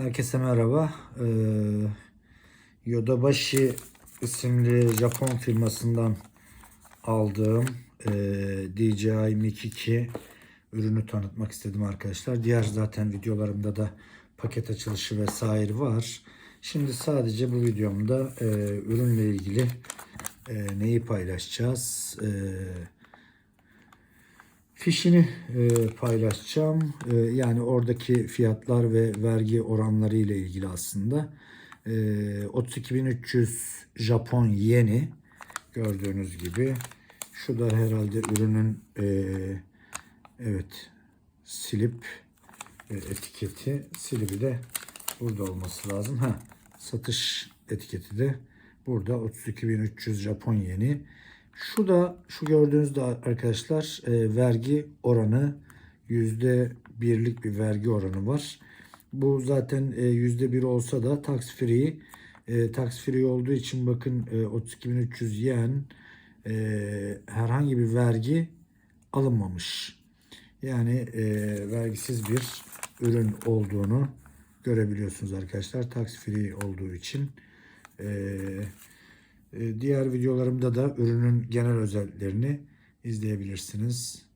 Herkese merhaba. Ee, Yodabashi isimli Japon firmasından aldığım e, DJI Mic 2 ürünü tanıtmak istedim arkadaşlar. Diğer zaten videolarımda da paket açılışı vesaire var. Şimdi sadece bu videomda e, ürünle ilgili e, neyi paylaşacağız? E, Fişini e, paylaşacağım. E, yani oradaki fiyatlar ve vergi oranları ile ilgili aslında. E, 32.300 Japon yeni gördüğünüz gibi. Şu da herhalde ürünün e, evet silip e, etiketi. Silibi de burada olması lazım. Ha, satış etiketi de burada 32.300 Japon yeni. Şu da şu gördüğünüz de arkadaşlar e, vergi oranı yüzde birlik bir vergi oranı var. Bu zaten e, yüzde bir olsa da tax free e, tax free olduğu için bakın e, 32.300 yen e, herhangi bir vergi alınmamış. Yani e, vergisiz bir ürün olduğunu görebiliyorsunuz arkadaşlar. Tax free olduğu için. E, Diğer videolarımda da ürünün genel özelliklerini izleyebilirsiniz.